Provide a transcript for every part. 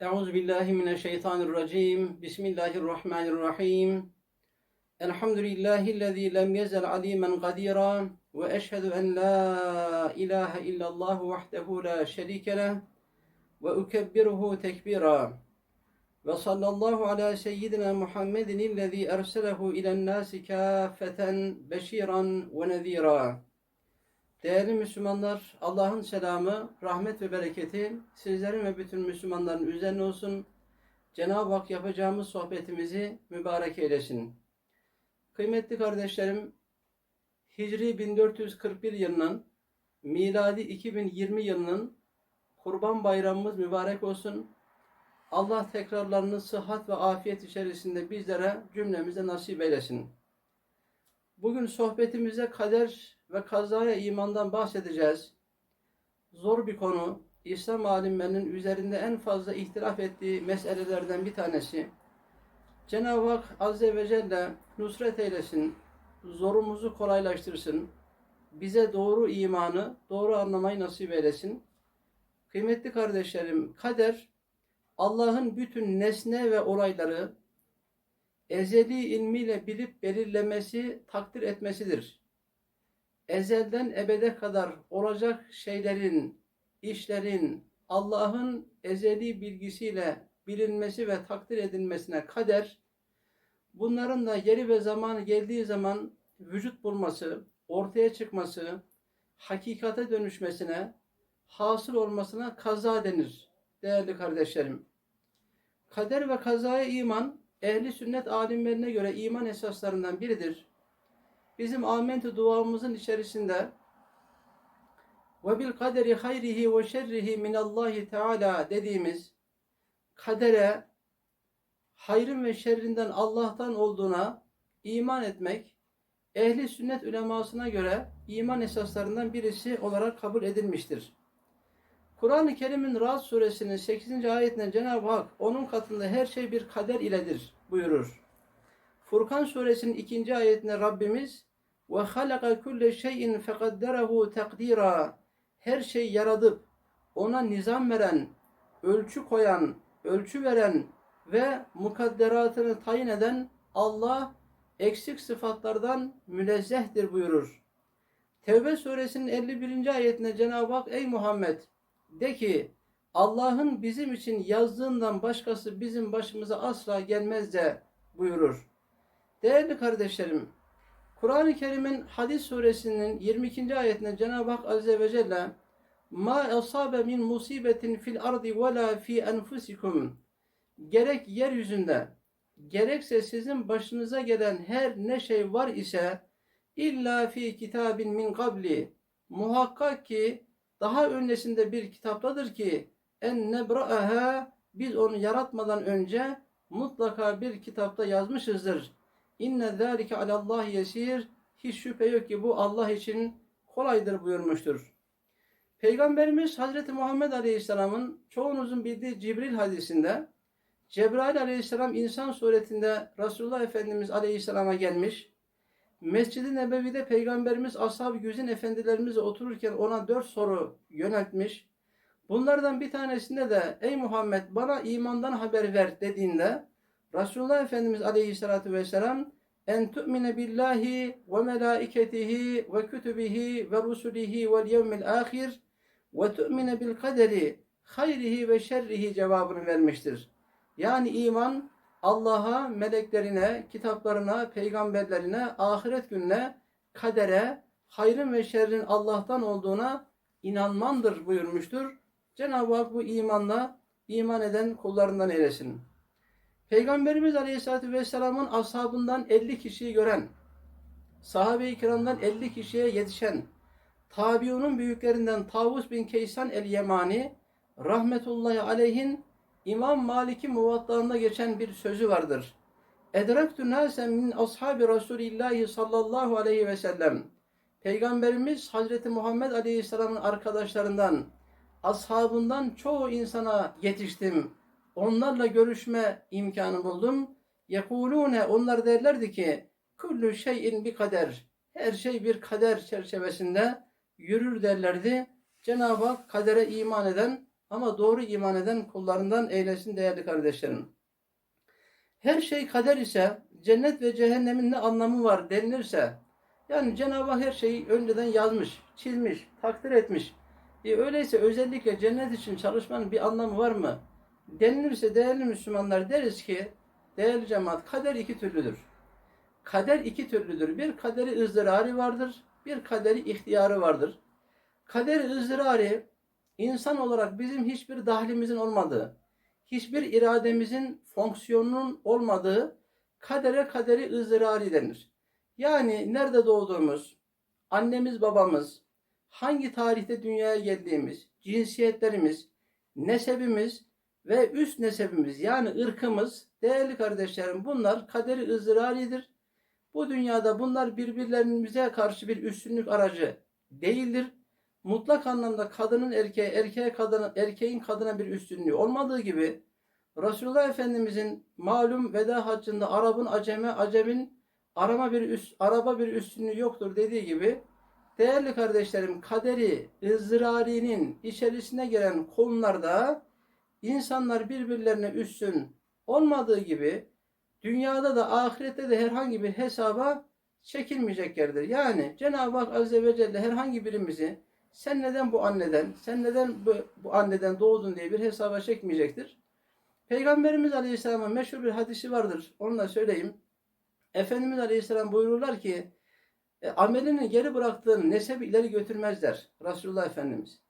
Euzu billahi mineşşeytanirracim. Bismillahirrahmanirrahim. Elhamdülillahi'llezî lem yezel alimen kadîra ve eşhedü en la ilahe illallah vahdehu la şerike leh ve ukebbiruhu tekbira. Ve sallallahu ala seyyidina Muhammedin illezî erselehu ilen nâsi kâffeten beşiran ve nezîra. Değerli Müslümanlar, Allah'ın selamı, rahmet ve bereketi sizlerin ve bütün Müslümanların üzerine olsun. Cenab-ı Hak yapacağımız sohbetimizi mübarek eylesin. Kıymetli kardeşlerim, Hicri 1441 yılının, miladi 2020 yılının Kurban Bayramımız mübarek olsun. Allah tekrarlarını sıhhat ve afiyet içerisinde bizlere cümlemize nasip eylesin. Bugün sohbetimize kader ve kazaya imandan bahsedeceğiz. Zor bir konu. İslam alimlerinin üzerinde en fazla ihtilaf ettiği meselelerden bir tanesi. Cenab-ı Hak Azze ve Celle nusret eylesin, zorumuzu kolaylaştırsın, bize doğru imanı, doğru anlamayı nasip eylesin. Kıymetli kardeşlerim, kader Allah'ın bütün nesne ve olayları ezeli ilmiyle bilip belirlemesi, takdir etmesidir ezelden ebede kadar olacak şeylerin, işlerin Allah'ın ezeli bilgisiyle bilinmesi ve takdir edilmesine kader, bunların da yeri ve zamanı geldiği zaman vücut bulması, ortaya çıkması, hakikate dönüşmesine, hasıl olmasına kaza denir değerli kardeşlerim. Kader ve kazaya iman, ehli sünnet alimlerine göre iman esaslarından biridir bizim amentü duamızın içerisinde ve bil kaderi hayrihi ve şerrihi minallahi teala dediğimiz kadere hayrın ve şerrinden Allah'tan olduğuna iman etmek ehli sünnet ulemasına göre iman esaslarından birisi olarak kabul edilmiştir. Kur'an-ı Kerim'in Ra'd suresinin 8. ayetinde Cenab-ı Hak onun katında her şey bir kader iledir buyurur. Furkan suresinin 2. ayetinde Rabbimiz ve halaka kulle şeyin fekadderahu takdira. Her şey yaradıp ona nizam veren, ölçü koyan, ölçü veren ve mukadderatını tayin eden Allah eksik sıfatlardan münezzehtir buyurur. Tevbe suresinin 51. ayetinde Cenab-ı Hak ey Muhammed de ki Allah'ın bizim için yazdığından başkası bizim başımıza asla gelmez de buyurur. Değerli kardeşlerim, Kur'an-ı Kerim'in Hadis suresinin 22. ayetinde Cenab-ı Hak Azze ve Celle Ma asabe min musibetin fil ardi ve la fi enfusikum gerek yeryüzünde gerekse sizin başınıza gelen her ne şey var ise illa fi kitabin min qabli muhakkak ki daha öncesinde bir kitaptadır ki en nebra'aha biz onu yaratmadan önce mutlaka bir kitapta yazmışızdır. İnne zâlike alallahi yesir. Hiç şüphe yok ki bu Allah için kolaydır buyurmuştur. Peygamberimiz Hazreti Muhammed Aleyhisselam'ın çoğunuzun bildiği Cibril hadisinde Cebrail Aleyhisselam insan suretinde Resulullah Efendimiz Aleyhisselam'a gelmiş. Mescid-i Nebevi'de Peygamberimiz Ashab-ı Güzin efendilerimizle otururken ona dört soru yöneltmiş. Bunlardan bir tanesinde de ey Muhammed bana imandan haber ver dediğinde Resulullah Efendimiz Aleyhisselatü Vesselam en tu'mine billahi ve melaiketihi ve kütübihi ve rusulihi vel yevmil ahir ve tu'mine bil kaderi hayrihi ve şerrihi cevabını vermiştir. Yani iman Allah'a, meleklerine, kitaplarına, peygamberlerine, ahiret gününe, kadere, hayrın ve şerrin Allah'tan olduğuna inanmandır buyurmuştur. Cenab-ı Hak bu imanla iman eden kullarından eylesin. Peygamberimiz Aleyhisselatü Vesselam'ın ashabından 50 kişiyi gören, sahabe-i kiramdan 50 kişiye yetişen, tabiunun büyüklerinden Tavus bin Keysan el-Yemani, rahmetullahi aleyhin, İmam Malik'in muvattağında geçen bir sözü vardır. Edrektü nasen min ashabi Resulillahi sallallahu aleyhi ve sellem. Peygamberimiz Hazreti Muhammed Aleyhisselam'ın arkadaşlarından, ashabından çoğu insana yetiştim onlarla görüşme imkanı buldum. Yekulune onlar derlerdi ki kullu şeyin bir kader. Her şey bir kader çerçevesinde yürür derlerdi. Cenab-ı Hak kadere iman eden ama doğru iman eden kullarından eylesin değerli kardeşlerim. Her şey kader ise cennet ve cehennemin ne anlamı var denilirse yani Cenab-ı Hak her şeyi önceden yazmış, çizmiş, takdir etmiş. E öyleyse özellikle cennet için çalışmanın bir anlamı var mı? Denilirse değerli Müslümanlar deriz ki değerli cemaat kader iki türlüdür. Kader iki türlüdür. Bir kaderi ızdırari vardır, bir kaderi ihtiyarı vardır. Kaderi ızdırari insan olarak bizim hiçbir dahlimizin olmadığı, hiçbir irademizin fonksiyonunun olmadığı kadere kaderi ızdırari denir. Yani nerede doğduğumuz, annemiz babamız, hangi tarihte dünyaya geldiğimiz, cinsiyetlerimiz, nesebimiz ve üst nesebimiz yani ırkımız değerli kardeşlerim bunlar kaderi ızdıraridir. Bu dünyada bunlar birbirlerimize karşı bir üstünlük aracı değildir. Mutlak anlamda kadının erkeğe, erkeğe kadına, erkeğin kadına bir üstünlüğü olmadığı gibi Resulullah Efendimizin malum veda haccında Arap'ın aceme, acemin arama bir üst, araba bir üstünlüğü yoktur dediği gibi değerli kardeşlerim kaderi ızdırarinin içerisine giren konularda insanlar birbirlerine üstün olmadığı gibi dünyada da ahirette de herhangi bir hesaba çekilmeyeceklerdir. Yani Cenab-ı Hak Azze ve Celle herhangi birimizi sen neden bu anneden, sen neden bu, bu anneden doğdun diye bir hesaba çekmeyecektir. Peygamberimiz Aleyhisselam'ın meşhur bir hadisi vardır. Onu da söyleyeyim. Efendimiz Aleyhisselam buyururlar ki e, amelini geri bıraktığını nesebi ileri götürmezler. Resulullah Efendimiz.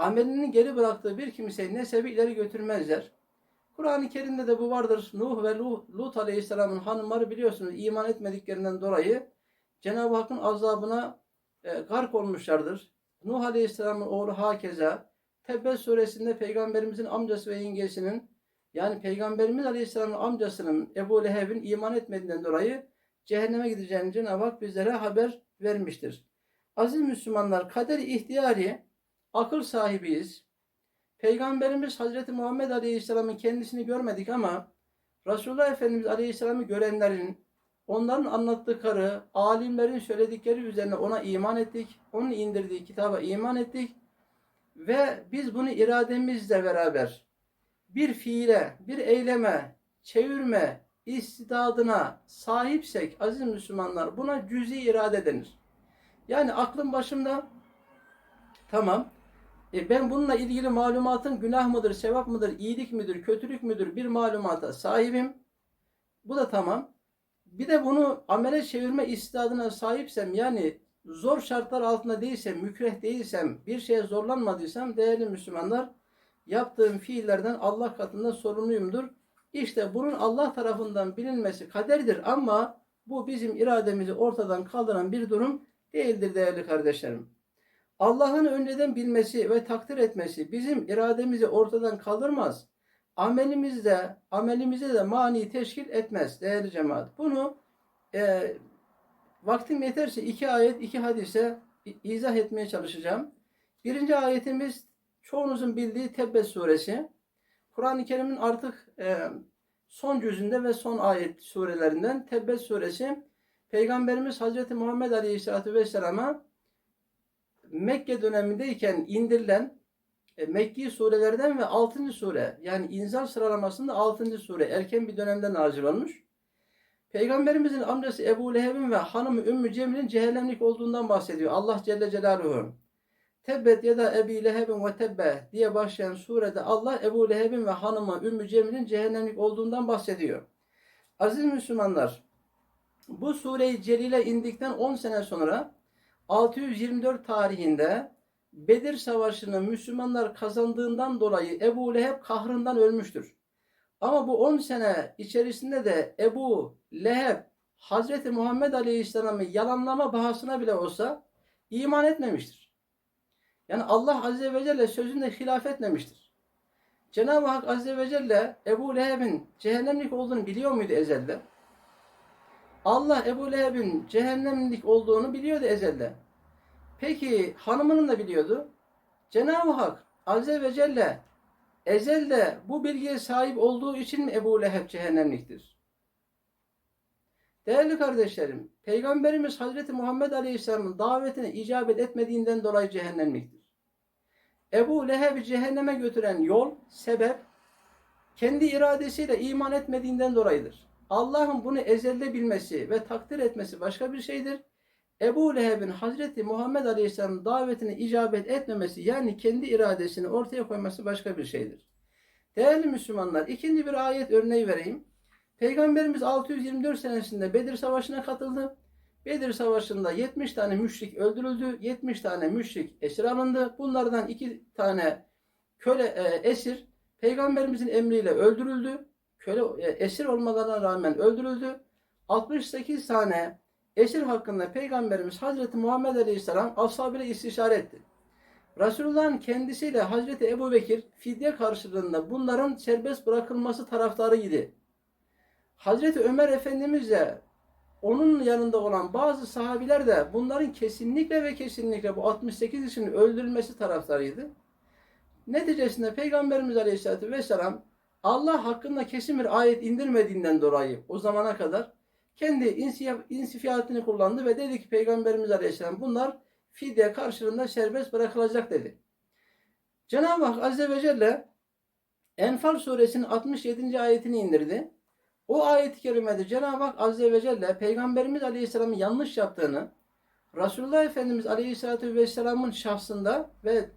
Amelini geri bıraktığı bir kimseyi nesebi ileri götürmezler. Kur'an-ı Kerim'de de bu vardır. Nuh ve Lut Aleyhisselam'ın hanımları biliyorsunuz iman etmediklerinden dolayı Cenab-ı Hakk'ın azabına e, gark olmuşlardır. Nuh Aleyhisselam'ın oğlu Hakeza Tebbet suresinde peygamberimizin amcası ve yengesinin yani peygamberimiz Aleyhisselam'ın amcasının Ebu Leheb'in iman etmediğinden dolayı cehenneme gideceğini Cenab-ı Hak bizlere haber vermiştir. Aziz Müslümanlar kaderi ihtiyari akıl sahibiyiz. Peygamberimiz Hazreti Muhammed Aleyhisselam'ın kendisini görmedik ama Resulullah Efendimiz Aleyhisselam'ı görenlerin onların anlattıkları, alimlerin söyledikleri üzerine ona iman ettik. Onun indirdiği kitaba iman ettik. Ve biz bunu irademizle beraber bir fiile, bir eyleme, çevirme istidadına sahipsek aziz Müslümanlar buna cüzi irade denir. Yani aklım başımda tamam e ben bununla ilgili malumatın günah mıdır, sevap mıdır, iyilik midir, kötülük müdür bir malumata sahibim. Bu da tamam. Bir de bunu amele çevirme istidadına sahipsem yani zor şartlar altında değilsem, mükreh değilsem, bir şeye zorlanmadıysam değerli Müslümanlar yaptığım fiillerden Allah katında sorumluyumdur. İşte bunun Allah tarafından bilinmesi kaderdir ama bu bizim irademizi ortadan kaldıran bir durum değildir değerli kardeşlerim. Allah'ın önceden bilmesi ve takdir etmesi bizim irademizi ortadan kaldırmaz. Amelimizde, amelimize de mani teşkil etmez değerli cemaat. Bunu e, vaktim yeterse iki ayet, iki hadise izah etmeye çalışacağım. Birinci ayetimiz çoğunuzun bildiği Tebbet suresi. Kur'an-ı Kerim'in artık e, son cüzünde ve son ayet surelerinden Tebbet suresi Peygamberimiz Hazreti Muhammed Aleyhisselatü Vesselam'a Mekke dönemindeyken indirilen e, Mekki surelerden ve 6. sure yani inzal sıralamasında 6. sure erken bir dönemde nazil olmuş. Peygamberimizin amcası Ebu Leheb'in ve hanımı Ümmü Cemil'in cehennemlik olduğundan bahsediyor. Allah Celle Celaluhu. Tebbet ya da Ebi Leheb'in ve tebbe diye başlayan surede Allah Ebu Leheb'in ve hanımı Ümmü Cemil'in cehennemlik olduğundan bahsediyor. Aziz Müslümanlar, bu sure-i celile indikten 10 sene sonra 624 tarihinde Bedir Savaşı'nı Müslümanlar kazandığından dolayı Ebu Leheb kahrından ölmüştür. Ama bu 10 sene içerisinde de Ebu Leheb Hazreti Muhammed Aleyhisselam'ı yalanlama bahasına bile olsa iman etmemiştir. Yani Allah Azze ve Celle sözünde hilaf etmemiştir. Cenab-ı Hak Azze ve Celle Ebu Leheb'in cehennemlik olduğunu biliyor muydu ezelde? Allah Ebu Leheb'in cehennemlik olduğunu biliyordu ezelde. Peki hanımının da biliyordu. Cenab-ı Hak Azze ve Celle ezelde bu bilgiye sahip olduğu için mi Ebu Leheb cehennemliktir? Değerli kardeşlerim, Peygamberimiz Hazreti Muhammed Aleyhisselam'ın davetine icabet etmediğinden dolayı cehennemliktir. Ebu Leheb'i cehenneme götüren yol, sebep, kendi iradesiyle iman etmediğinden dolayıdır. Allah'ın bunu ezelde bilmesi ve takdir etmesi başka bir şeydir. Ebu Leheb'in Hazreti Muhammed Aleyhisselam'ın davetine icabet etmemesi yani kendi iradesini ortaya koyması başka bir şeydir. Değerli Müslümanlar ikinci bir ayet örneği vereyim. Peygamberimiz 624 senesinde Bedir Savaşı'na katıldı. Bedir Savaşı'nda 70 tane müşrik öldürüldü. 70 tane müşrik esir alındı. Bunlardan iki tane köle e, esir Peygamberimizin emriyle öldürüldü. Köle e, esir olmalarına rağmen öldürüldü. 68 tane esir hakkında Peygamberimiz Hazreti Muhammed Aleyhisselam ashabıyla istişare etti. Resulullah'ın kendisiyle Hazreti Ebu Bekir fidye karşılığında bunların serbest bırakılması taraftarıydı. Hazreti Ömer Efendimiz de onun yanında olan bazı sahabiler de bunların kesinlikle ve kesinlikle bu 68 kişinin öldürülmesi taraftarıydı. Neticesinde Peygamberimiz Aleyhisselatü Vesselam Allah hakkında kesin bir ayet indirmediğinden dolayı o zamana kadar kendi insifiyatını kullandı ve dedi ki Peygamberimiz Aleyhisselam bunlar fidye karşılığında serbest bırakılacak dedi. Cenab-ı Hak Azze ve Celle Enfal suresinin 67. ayetini indirdi. O ayet-i kerimede Cenab-ı Hak Azze ve Celle Peygamberimiz Aleyhisselam'ın yanlış yaptığını, Resulullah Efendimiz Aleyhisselatü Vesselam'ın şahsında ve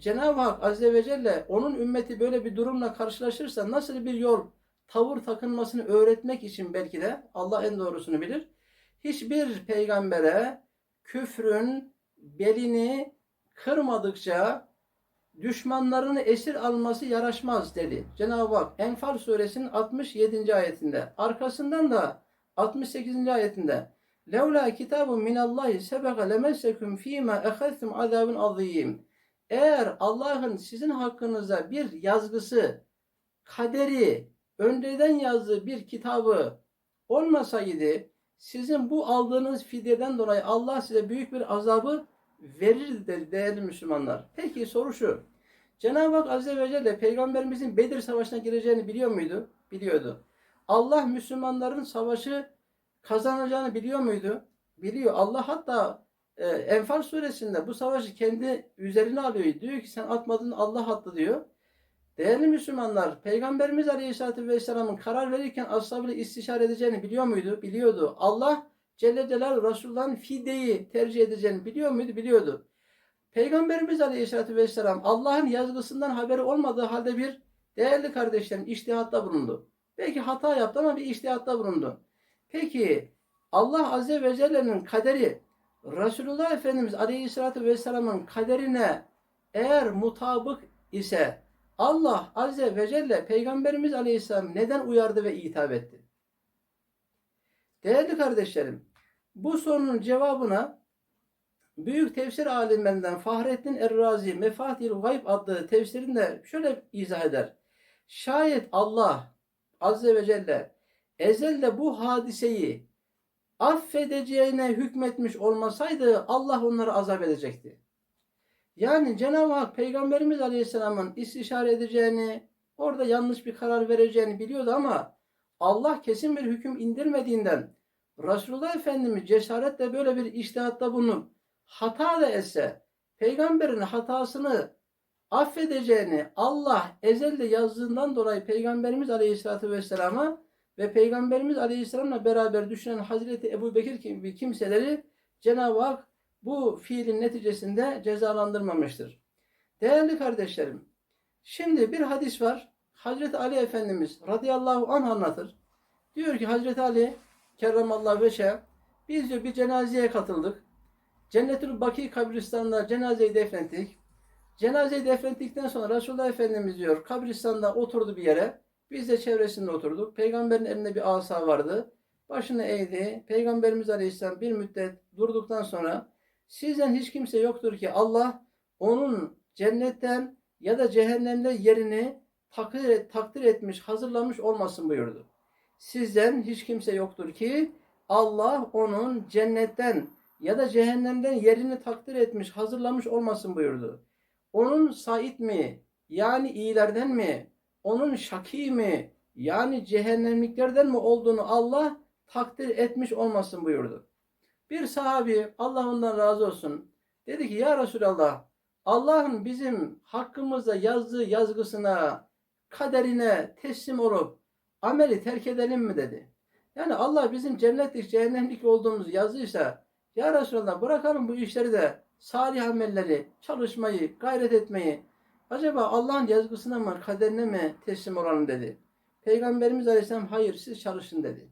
Cenab-ı Hak Azze ve Celle onun ümmeti böyle bir durumla karşılaşırsa nasıl bir yol, tavır takınmasını öğretmek için belki de Allah en doğrusunu bilir. Hiçbir peygambere küfrün belini kırmadıkça düşmanlarını esir alması yaraşmaz dedi. Cenab-ı Hak Enfal suresinin 67. ayetinde. Arkasından da 68. ayetinde Levla kitabun minallahi sebeka lemessekum fîmâ eheztum azâbun azîm. Eğer Allah'ın sizin hakkınızda bir yazgısı, kaderi, önceden yazdığı bir kitabı olmasaydı sizin bu aldığınız fidyeden dolayı Allah size büyük bir azabı verir dedi değerli Müslümanlar. Peki soru şu. Cenab-ı Hak Azze ve Celle Peygamberimizin Bedir Savaşı'na gireceğini biliyor muydu? Biliyordu. Allah Müslümanların savaşı kazanacağını biliyor muydu? Biliyor. Allah hatta e, Enfal suresinde bu savaşı kendi üzerine alıyor. Diyor ki sen atmadın Allah attı diyor. Değerli Müslümanlar, Peygamberimiz Aleyhisselatü Vesselam'ın karar verirken ashabıyla istişare edeceğini biliyor muydu? Biliyordu. Allah Celle Celaluhu Resulullah'ın fideyi tercih edeceğini biliyor muydu? Biliyordu. Peygamberimiz Aleyhisselatü Vesselam Allah'ın yazgısından haberi olmadığı halde bir değerli kardeşlerim iştihatta bulundu. Belki hata yaptı ama bir iştihatta bulundu. Peki Allah Azze ve Celle'nin kaderi Resulullah Efendimiz Aleyhisselatü Vesselam'ın kaderine eğer mutabık ise Allah Azze ve Celle Peygamberimiz Aleyhisselam neden uyardı ve hitap etti? Değerli kardeşlerim, bu sorunun cevabına büyük tefsir alimlerinden Fahrettin Errazi Mefatihil Gayb adlı tefsirinde şöyle izah eder. Şayet Allah Azze ve Celle ezelde bu hadiseyi affedeceğine hükmetmiş olmasaydı Allah onları azap edecekti. Yani Cenab-ı Hak Peygamberimiz Aleyhisselam'ın istişare edeceğini, orada yanlış bir karar vereceğini biliyordu ama Allah kesin bir hüküm indirmediğinden Resulullah Efendimiz cesaretle böyle bir iştihatta bulunup hata da etse peygamberin hatasını affedeceğini Allah ezelde yazdığından dolayı Peygamberimiz Aleyhisselatü Vesselam'a ve Peygamberimiz Aleyhisselam'la beraber düşünen Hazreti Ebu Bekir gibi kimseleri Cenab-ı Hak bu fiilin neticesinde cezalandırmamıştır. Değerli kardeşlerim, şimdi bir hadis var. Hazreti Ali Efendimiz radıyallahu anh anlatır. Diyor ki Hazreti Ali kerramallahu veçhe biz diyor bir cenazeye katıldık. Cennetül Baki kabristanında cenazeyi defnettik. Cenazeyi defnettikten sonra Resulullah Efendimiz diyor kabristanda oturdu bir yere. Biz de çevresinde oturduk. Peygamberin elinde bir asa vardı. Başını eğdi. Peygamberimiz Aleyhisselam bir müddet durduktan sonra sizden hiç kimse yoktur ki Allah onun cennetten ya da cehennemde yerini takdir, takdir etmiş, hazırlamış olmasın buyurdu. Sizden hiç kimse yoktur ki Allah onun cennetten ya da cehennemden yerini takdir etmiş, hazırlamış olmasın buyurdu. Onun sait mi? Yani iyilerden mi? Onun şaki mi? Yani cehennemliklerden mi olduğunu Allah takdir etmiş olmasın buyurdu. Bir sahabi Allah ondan razı olsun. Dedi ki ya Resulallah Allah'ın bizim hakkımızda yazdığı yazgısına, kaderine teslim olup ameli terk edelim mi dedi. Yani Allah bizim cennetlik, cehennemlik olduğumuzu yazdıysa ya Resulallah bırakalım bu işleri de salih amelleri, çalışmayı, gayret etmeyi. Acaba Allah'ın yazgısına mı, kaderine mi teslim olalım dedi. Peygamberimiz Aleyhisselam hayır siz çalışın dedi.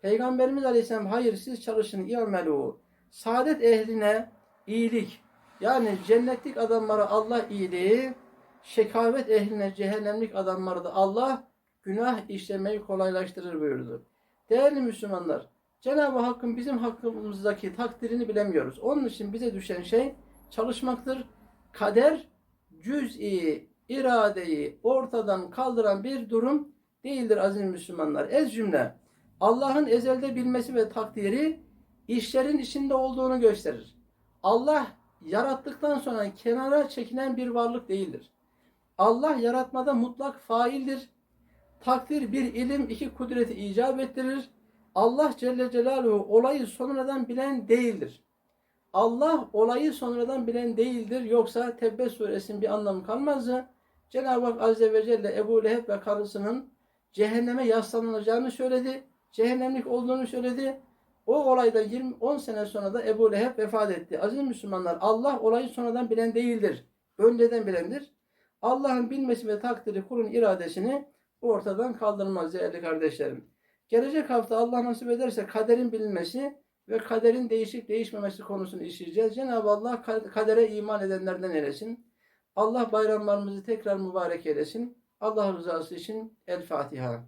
Peygamberimiz Aleyhisselam hayır siz çalışın i'melu. Saadet ehline iyilik yani cennetlik adamlara Allah iyiliği, şekavet ehline cehennemlik adamlara da Allah günah işlemeyi kolaylaştırır buyurdu. Değerli Müslümanlar, Cenab-ı Hakk'ın bizim hakkımızdaki takdirini bilemiyoruz. Onun için bize düşen şey çalışmaktır. Kader cüz'i, iradeyi ortadan kaldıran bir durum değildir aziz Müslümanlar. Ez cümle Allah'ın ezelde bilmesi ve takdiri işlerin içinde olduğunu gösterir. Allah yarattıktan sonra kenara çekilen bir varlık değildir. Allah yaratmada mutlak faildir. Takdir bir ilim, iki kudreti icap ettirir. Allah Celle Celaluhu olayı sonradan bilen değildir. Allah olayı sonradan bilen değildir. Yoksa Tebbe suresinin bir anlamı kalmazdı. Cenab-ı Hak Azze ve Celle Ebu Leheb ve karısının cehenneme yaslanılacağını söyledi. Cehennemlik olduğunu söyledi. O olayda 20 10 sene sonra da Ebu Leheb vefat etti. Aziz Müslümanlar Allah olayı sonradan bilen değildir. Önceden bilendir. Allah'ın bilmesi ve takdiri kulun iradesini ortadan kaldırmaz değerli kardeşlerim. Gelecek hafta Allah nasip ederse kaderin bilinmesi ve kaderin değişip değişmemesi konusunu işleyeceğiz. Cenab-ı Allah kadere iman edenlerden eylesin. Allah bayramlarımızı tekrar mübarek eylesin. Allah rızası için El Fatiha.